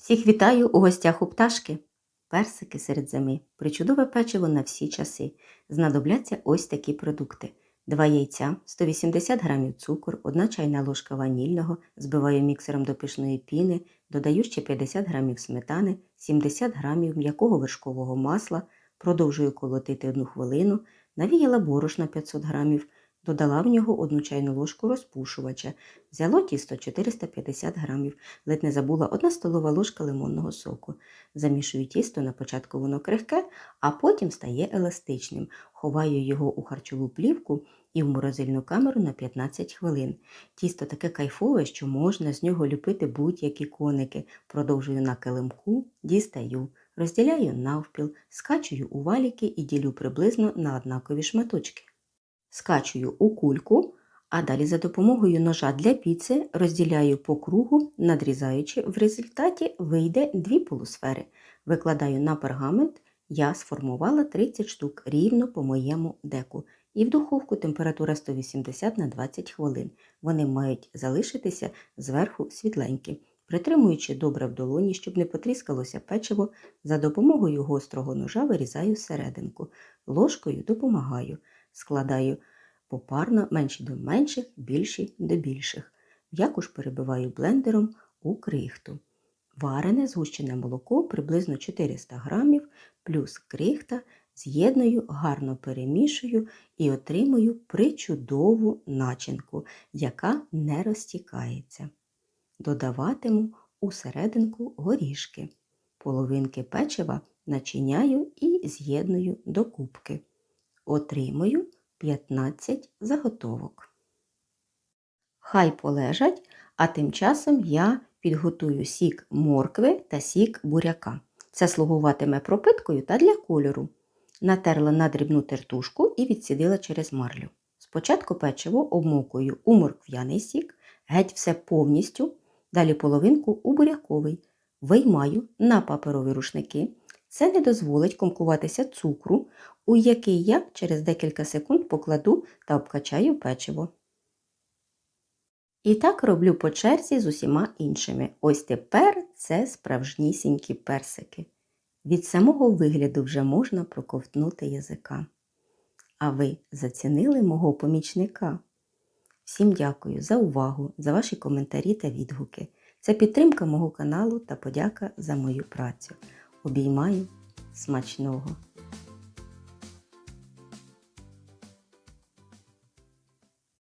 Всіх вітаю у гостях у пташки. Персики серед зими, причудове печиво на всі часи. Знадобляться ось такі продукти: 2 яйця, 180 г цукор, 1 чайна ложка ванільного, збиваю міксером до пишної піни, додаю ще 50 г сметани, 70 г м'якого вершкового масла, продовжую колотити 1 хвилину, навіяла борошна 500 г, додала в нього 1 чайну ложку розпушувача, взяло тісто 450 г, ледь не забула 1 столова ложка лимонного соку. Замішую тісто, на початку воно крихке, а потім стає еластичним. Ховаю його у харчову плівку і в морозильну камеру на 15 хвилин. Тісто таке кайфове, що можна з нього ліпити будь-які коники. Продовжую на килимку, дістаю, розділяю навпіл, скачую у валіки і ділю приблизно на однакові шматочки. Скачую у кульку, а далі за допомогою ножа для піци розділяю по кругу, надрізаючи, в результаті вийде дві полусфери. Викладаю на пергамент, я сформувала 30 штук рівно по моєму деку. І в духовку температура 180 на 20 хвилин. Вони мають залишитися зверху світленькі. Притримуючи добре в долоні, щоб не потріскалося печиво, за допомогою гострого ножа вирізаю серединку. Ложкою допомагаю. Складаю попарно менші до менших, більші до більших. М'яко ж перебиваю блендером у крихту. Варене згущене молоко приблизно 400 грамів, плюс крихта, з'єдную, гарно перемішую і отримую причудову начинку, яка не розтікається. Додаватиму у серединку горішки. Половинки печива начиняю і з'єдную до кубки. Отримую 15 заготовок. Хай полежать, а тим часом я підготую сік моркви та сік буряка. Це слугуватиме пропиткою та для кольору. Натерла на дрібну тертушку і відсідила через марлю. Спочатку печиво обмокую у моркв'яний сік, геть все повністю, далі половинку у буряковий. Виймаю на паперові рушники. Це не дозволить комкуватися цукру, у який я через декілька секунд покладу та обкачаю печиво. І так роблю по черзі з усіма іншими. Ось тепер це справжнісінькі персики. Від самого вигляду вже можна проковтнути язика. А ви зацінили мого помічника? Всім дякую за увагу, за ваші коментарі та відгуки. Це підтримка мого каналу та подяка за мою працю. Обіймаю смачного!